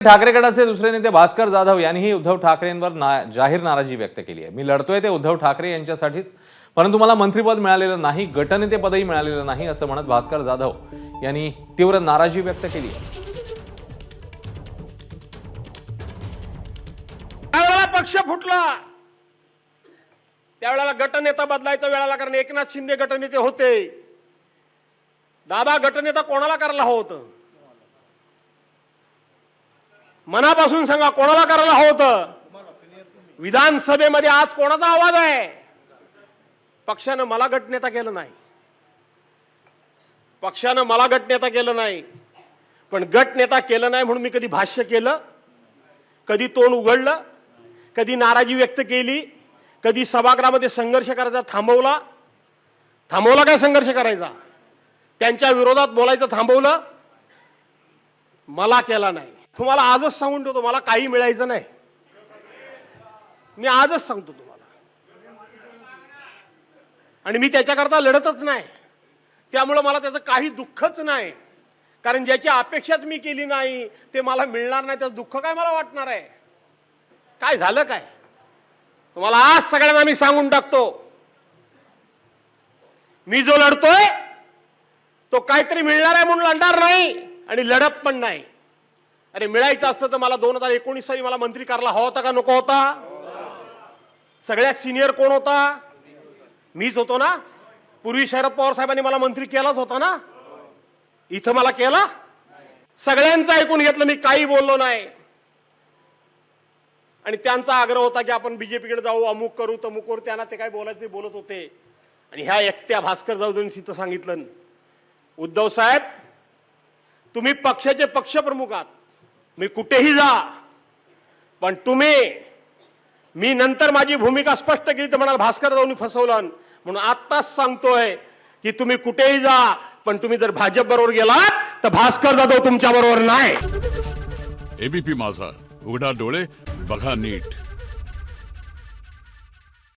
ठाकरे गटाचे दुसरे नेते भास्कर जाधव यांनीही उद्धव ठाकरेंवर ना जाहीर नाराजी व्यक्त केली आहे. मी लढतोय ते उद्धव ठाकरे यांच्यासाठीच परंतु मला मंत्रिपद मिळालेलं नाही गटनेतेपदही मिळालेलं नाही असं म्हणत भास्कर जाधव यांनी तीव्र नाराजी व्यक्त केली त्यावेळेला पक्ष फुटला त्यावेळेला गटनेता बदलायचा वेळाला कारण एकनाथ शिंदे गटनेते होते. दादा गटनेता कोणाला करायला हवं होतं? मनापासून सांगा कोणाला करायला हवं होतं? विधानसभेमध्ये आज कोणाचा आवाज आहे? पक्षानं मला गटनेता केलं नाही. पक्षानं मला गटनेता केलं नाही. पण गटनेता केलं नाही म्हणून मी कधी भाष्य केलं? कधी तोंड उघडलं? कधी नाराजी व्यक्त केली? कधी सभागृहामध्ये संघर्ष करायचा थांबवला? थांबवला काय संघर्ष करायचा? त्यांच्या विरोधात बोलायचं थांबवलं? मला केला नाही. तुम्हाला आजच सांगून ठेवतो मला काही मिळायचं नाही. मी आजच सांगतो तुम्हाला. आणि मी त्याच्याकरता लढतच नाही. त्यामुळं मला त्याचं काही दुःखच नाही. कारण ज्याची अपेक्षाच मी केली नाही ते मला मिळणार नाही त्याचं दुःख काय मला वाटणार आहे? काय झालं काय? तुम्हाला आज सगळ्यांना मी सांगून टाकतो. मी जो लढतोय तो काहीतरी मिळणार आहे म्हणून लढणार नाही आणि लढत पण नाही. अरे मिळायचं असतं तर मला दोन हजार एकोणीस साली मला मंत्री करायला हवा होता का? नको होता. सगळ्यात सिनियर कोण होता? मीच होतो ना. पूर्वी शरद पवार साहेबांनी मला मंत्री केलाच होता ना. इथं मला केला? सगळ्यांचं ऐकून घेतलं मी काही बोललो नाही. आणि त्यांचा आग्रह होता की आपण बीजेपीकडे जाऊ अमुक करू तमुक करू. त्यांना ते काय बोलायचं ते बोलत होते. आणि ह्या एकट्या भास्कर जाऊन तिथं सांगितलं. उद्धव साहेब तुम्ही पक्षाचे पक्षप्रमुख आहात. मी कुठेही जा पण तुम्ही मी नंतर माझी भूमिका स्पष्ट केली तर म्हणाल भास्कर जाऊन फसवलं. म्हणून आत्ताच सांगतोय की तुम्ही कुठेही जा पण तुम्ही जर भाजप बरोबर गेलात तर भास्कर जाधव तुमच्या बरोबर नाही. एबीपी माझा. उघडा डोळे बघा नीट.